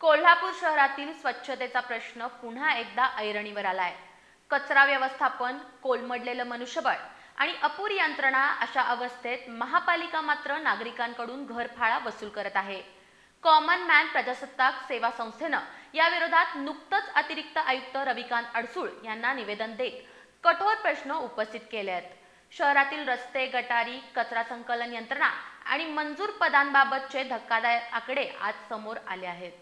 कोल्हापूर शहरातील स्वच्छतेचा प्रश्न पुन्हा एकदा ऐरणीवर आलाय. कचरा व्यवस्थापन कोलमडलेलं मनुष्यबळ आणि अपुरी यंत्रणा अशा अवस्थेत महापालिका मात्र नागरिकांकडून घरफाळा वसूल करत आहे. कॉमन मॅन प्रजासत्ताक सेवा संस्थेनं या विरोधात नुकतंच अतिरिक्त आयुक्त रविकांत अडसूळ यांना निवेदन देत कठोर प्रश्न उपस्थित केले आहेत. शहरातील रस्ते गटारी कचरा संकलन यंत्रणा आणि मंजूर पदांबाबतचे धक्कादायक आकडे आज समोर आले आहेत.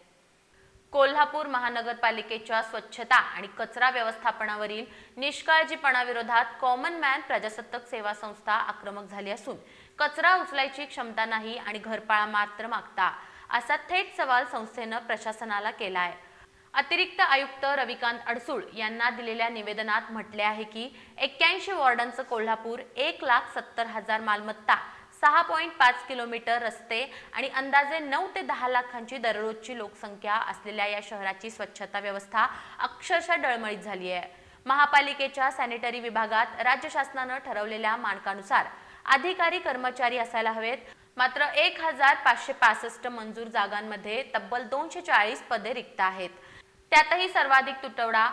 कोल्हापूर महानगरपालिकेच्या स्वच्छता आणि कचरा व्यवस्थापनावरील निष्काळजीपणाविरोधात कॉमन मॅन प्रजासत्ताक सेवा संस्था आक्रमक झाली असून कचरा उचलायची क्षमता नाही आणि घरपाळा मात्र मागता असा थेट सवाल संस्थेनं प्रशासनाला केला आहे अतिरिक्त आयुक्त रविकांत अडसूळ यांना दिलेल्या निवेदनात म्हटले आहे की एक्क्याऐंशी वॉर्डांचं कोल्हापूर एक लाख सत्तर हजार मालमत्ता सहा पॉईंट पाच किलोमीटर रस्ते आणि अंदाजे नऊ ते दहा लाखांची दररोजची लोकसंख्या असलेल्या या शहराची स्वच्छता व्यवस्था अक्षरशः डळमळीत झाली आहे. महापालिकेच्या सॅनिटरी विभागात राज्य शासनानं ठरवलेल्या मानकानुसार अधिकारी कर्मचारी असायला हवेत. मात्र एक हजार पाचशे पासष्ट मंजूर जागांमध्ये तब्बल दोनशे चाळीस पदे रिक्त आहेत. त्यातही सर्वाधिक तुटवडा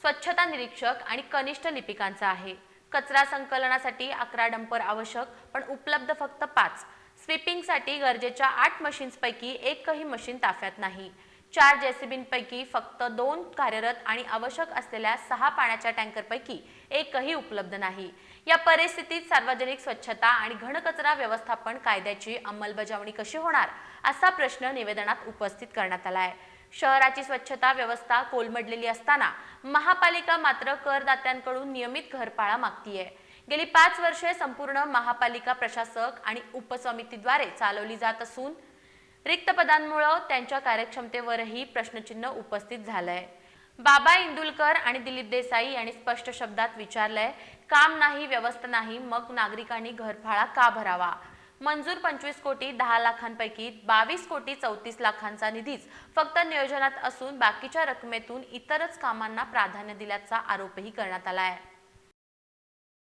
स्वच्छता निरीक्षक आणि कनिष्ठ लिपिकांचा आहे. कचरा संकलनासाठी अकरा डंपर आवश्यक पण उपलब्ध फक्त पाच. स्वीपिंगसाठी गरजेच्या आठ मशीन्सपैकी एकही मशीन ताफ्यात नाही. चार जेसीबींपैकी फक्त दोन कार्यरत आणि आवश्यक असलेल्या सहा पाण्याच्या टँकरपैकी एकही उपलब्ध नाही. या परिस्थितीत सार्वजनिक स्वच्छता आणि घनकचरा व्यवस्थापन कायद्याची अंमलबजावणी कशी होणार असा प्रश्न निवेदनात उपस्थित करण्यात आला आहे शहराची स्वच्छता व्यवस्था कोलमडलेली असताना महापालिका मात्र करदात्यांकडून नियमित घरपाळा मागतीये. गेली पाच वर्षे संपूर्ण महापालिका प्रशासक आणि उपसमितीद्वारे चालवली जात असून रिक्त पदांमुळे त्यांच्या कार्यक्षमतेवरही प्रश्नचिन्ह उपस्थित झालंय. बाबा इंदुलकर आणि दिलीप देसाई यांनी स्पष्ट शब्दात विचारलंय काम नाही व्यवस्था नाही मग नागरिकांनी घरफाळा का भरावा? मंजूर पंचवीस कोटी दहा लाखांपैकी बावीस कोटी चौतीस लाखांचा निधीच फक्त नियोजनात असून बाकीच्या रकमेतून इतरच कामांना प्राधान्य दिल्याचा आरोपही करण्यात आला आहे.